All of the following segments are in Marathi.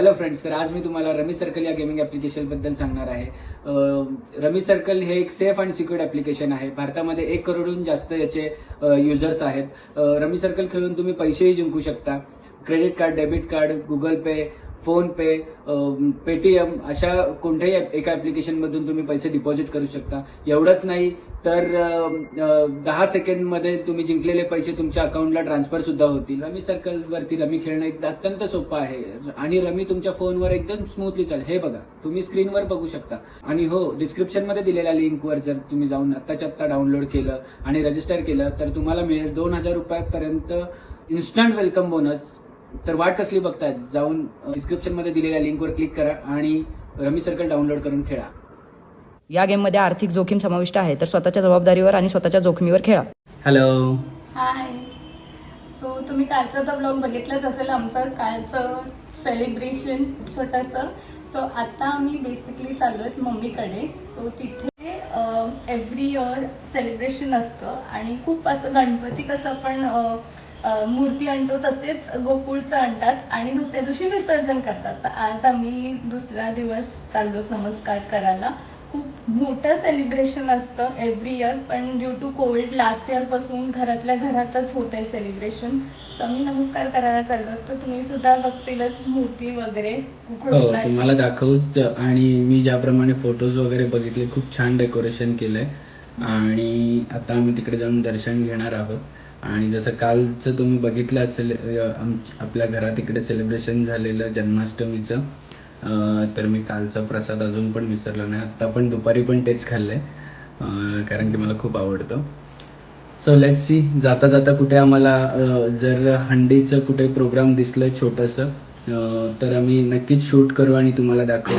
हॅलो फ्रेंड्स तर आज मी तुम्हाला रमी सर्कल या गेमिंग ऍप्लिकेशनबद्दल सांगणार आहे. रमी सर्कल हे एक सेफ अँड सिक्युअर्ड ऍप्लिकेशन आहे. भारतामध्ये एक करोडहून जास्त याचे युजर्स आहेत. रमी सर्कल खेळून तुम्ही पैसेही जिंकू शकता. Credit card debit card Google Pay PhonePe Paytm अशा कोणत्याही एका ॲप्लिकेशनमधून तुम्ही पैसे डिपॉझिट करू शकता. एवढंच नाही तर दहा सेकंडमध्ये तुम्ही जिंकलेले पैसे तुमच्या अकाउंटला ट्रान्सफर सुद्धा होतील. रमी सर्कलवरती रमी खेळणं एकदा अत्यंत सोपं आहे. आणि रमी तुमच्या फोनवर एकदम स्मूथली चालेल. हे बघा तुम्ही स्क्रीनवर बघू शकता. आणि हो डिस्क्रिप्शनमध्ये दिलेल्या लिंकवर जर तुम्ही जाऊन आत्ताच्या आत्ता डाउनलोड केलं आणि रजिस्टर केलं तर तुम्हाला मिळेल दोन हजार रुपयापर्यंत इन्स्टंट वेलकम बोनस तर वाट कसली बघतायत? जाऊन डिस्क्रिप्शनमध्ये दिलेल्या लिंकवर क्लिक करा आणि रमी सर्कल डाउनलोड करून खेळा. या गेममध्ये आर्थिक जोखीम समाविष्ट आहे तर स्वतःच्या जबाबदारीवर आणि स्वतःच्या जोखमीवर खेळा. हॅलो हाय सो तुम्ही कालचा तर ब्लॉग बघितलाच असेल आमचं कालचं सेलिब्रेशन छोटंसं. सो आता आम्ही बेसिकली चाललो आहेत मम्मीकडे. सो तिथे एव्हरी इयर सेलिब्रेशन असतं आणि खूप असं गणपती कसं आपण मूर्ती आणतो तसेच गोकुळचं आणतात आणि दुसऱ्या दिवशी विसर्जन करतात. आज आम्ही दुसरा दिवस चाललो नमस्कार करायला. खूप मोठं सेलिब्रेशन असतं एव्हरी इयर पण ड्यू टू कोविड लास्ट इयरपासून घरातल्या घरातच होत आहे सेलिब्रेशन सो आम्ही नमस्कार करायला चाललो. तर तुम्ही सुद्धा बघतीलच मूर्ती वगैरे हो कृष्णाची. तुम्हाला दाखवूच आणि मी ज्याप्रमाणे फोटोज वगैरे बघितले खूप छान डेकोरेशन केलंय. आणि आता आम्ही तिकडे जाऊन दर्शन घेणार आहोत. आणि जसं कालचं तुम्ही बघितलं असेल आमच- आपल्या घरात इकडे सेलिब्रेशन झालेलं जन्माष्टमीचं तर मी कालचा प्रसाद अजून पण विसरलो नाही. आत्ता पण दुपारी पण तेच खाल्लंय आहे कारण की मला खूप आवडतं. सो लेट सी जाता जाता कुठे आम्हाला जर हंडीचं कुठे प्रोग्राम दिसलं छोटंसं तर आम्ही नक्कीच शूट करू आणि तुम्हाला दाखवू.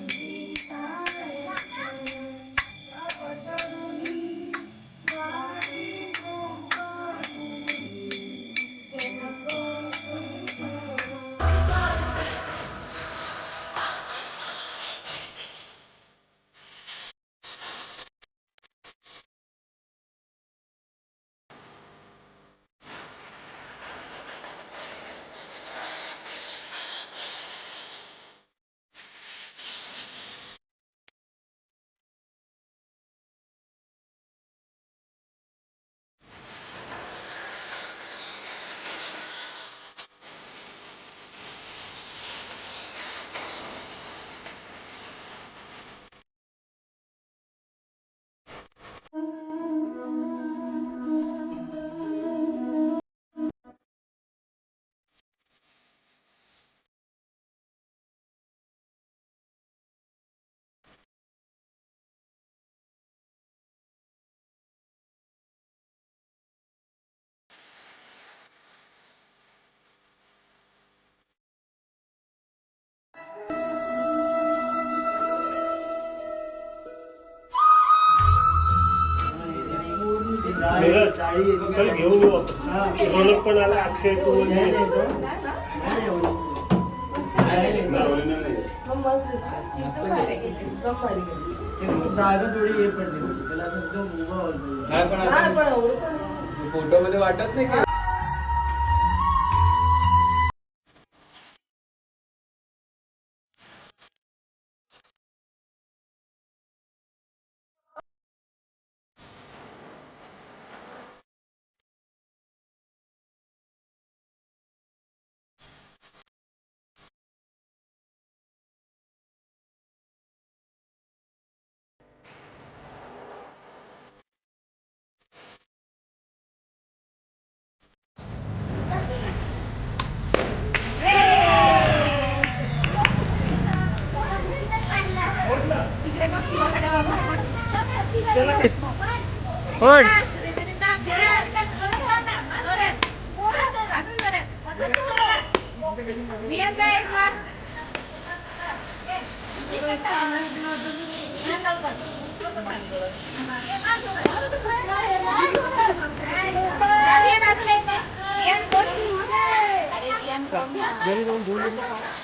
चल घेऊन येऊ आपण. रोनक पण आला अक्षय तू. जागा थोडी हे पडली. त्याला फोटो मध्ये वाटत नाही की कोण बाजूला घरी जाऊन घेऊन येतो